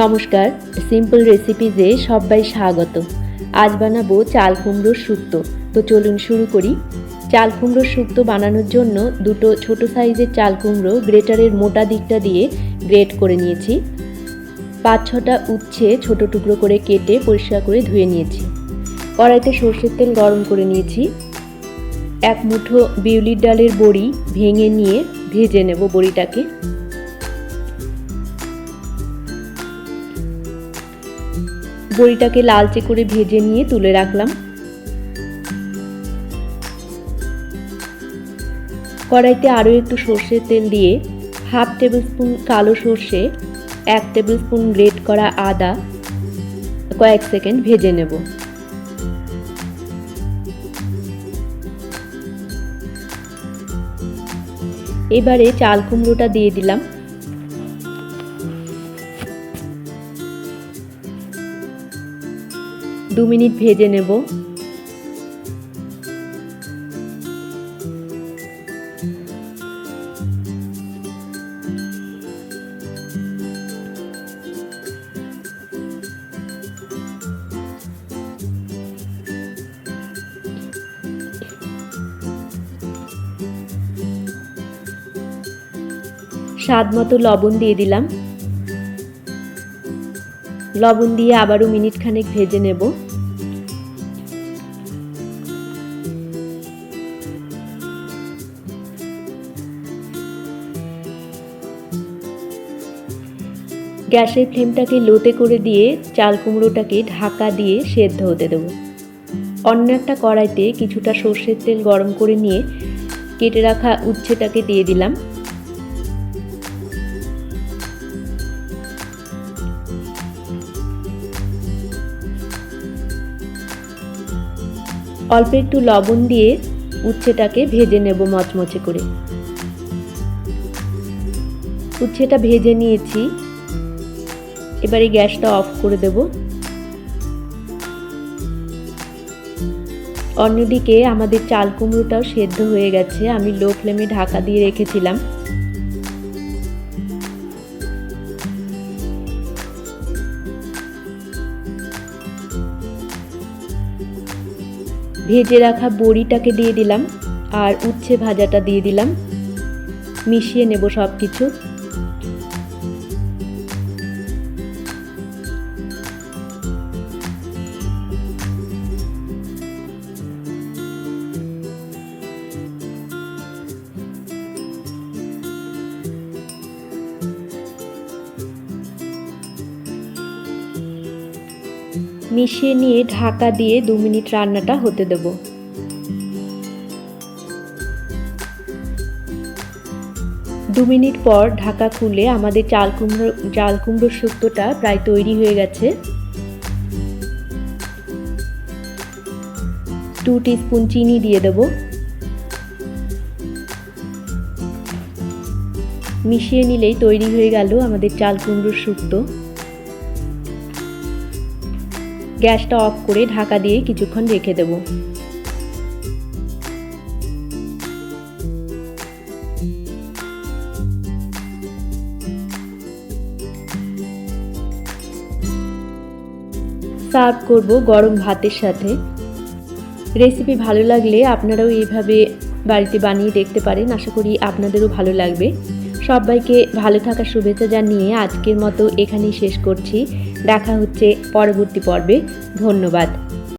নমস্কার সিম্পল রেসিপিজে সবাই স্বাগত। আজ বানাবো চাল কুমড়োর শুক্তো। তো চলুন শুরু করি। চাল কুমড়োর শুক্তো বানানোর জন্য দুটো ছোট সাইজের চাল কুমড়ো গ্রেটারের মোটা দিকটা দিয়ে গ্রেট করে নিয়েছি। পাঁচ ছটা উচ্ছে ছোট টুকরো করে কেটে পরিষ্কার করে ধুয়ে নিয়েছি। কড়াইতে সর্ষের তেল গরম করে নিয়েছি। এক মুঠো বিউলির ডালের বড়ি ভেঙে নিয়ে ভেজে নেব বড়িটাকে। বড়িটাকে লালচে করে ভেজে নিয়ে তুলে রাখলাম। কড়াইতে আরও একটু সর্ষের তেল দিয়ে হাফ টেবিল স্পুন কালো সর্ষে, এক টেবিল স্পুন গ্রেট করা আদা, কয়েক সেকেন্ড ভেজে নেব। এবারে চাল কুমড়োটা দিয়ে দিলাম। দু মিনিট ভেজে নেব। স্বাদ মতো লবণ দিয়ে দিলাম। লবণ দিয়ে আবারও মিনিট খানেক ভেজে নেব। গ্যাসের ফ্লেমটাকে লোতে করে দিয়ে চাল কুমড়োটাকে ঢাকা দিয়ে সেদ্ধ হতে দেবো। অন্য একটা কড়াইতে কিছুটা সর্ষের তেল গরম করে নিয়ে কেটে রাখা উচ্ছেটাকে দিয়ে দিলাম। অল্প একটু লবণ দিয়ে উচ্ছেটাকে ভেজে নেব মচমচে করে। উচ্ছেটা ভেজে নিয়েছি। এবারে গ্যাসটা অফ করে দেব। অন্যদিকে আমাদের চাল কুমড়োটাও সেদ্ধ হয়ে গেছে, আমি লো ফ্লেমে ঢাকা দিয়ে রেখেছিলাম। ভেজে রাখা বড়িটাকে দিয়ে দিলাম, আর উচ্ছে ভাজাটা দিয়ে দিলাম। মিশিয়ে নেব সব কিছু মিশিয়ে নিয়ে ঢাকা দিয়ে দু মিনিট রান্নাটা হতে দেব। দু মিনিট পর ঢাকা খুলে আমাদের চাল কুমড়ো, চাল কুমড়োর শুক্তোটা প্রায় তৈরি হয়ে গেছে। টু স্পুন চিনি দিয়ে দেব। মিশিয়ে নিলেই তৈরি হয়ে গেল আমাদের চাল কুমড়োর শুক্তো। গ্যাসটা অফ করে ঢাকা দিয়ে কিছুক্ষণ রেখে দেব। সার্ভ করব গরম ভাতের সাথে। রেসিপি ভালো লাগলে আপনারাও এইভাবে বাড়িতে বানিয়ে দেখতে পারেন। আশা করি আপনাদেরও ভালো লাগবে। সবাইকে ভালো থাকার শুভেচ্ছা জানিয়ে আজকের মতো এখানেই শেষ করছি। দেখা হচ্ছে পরবর্তী পর্বে। ধন্যবাদ।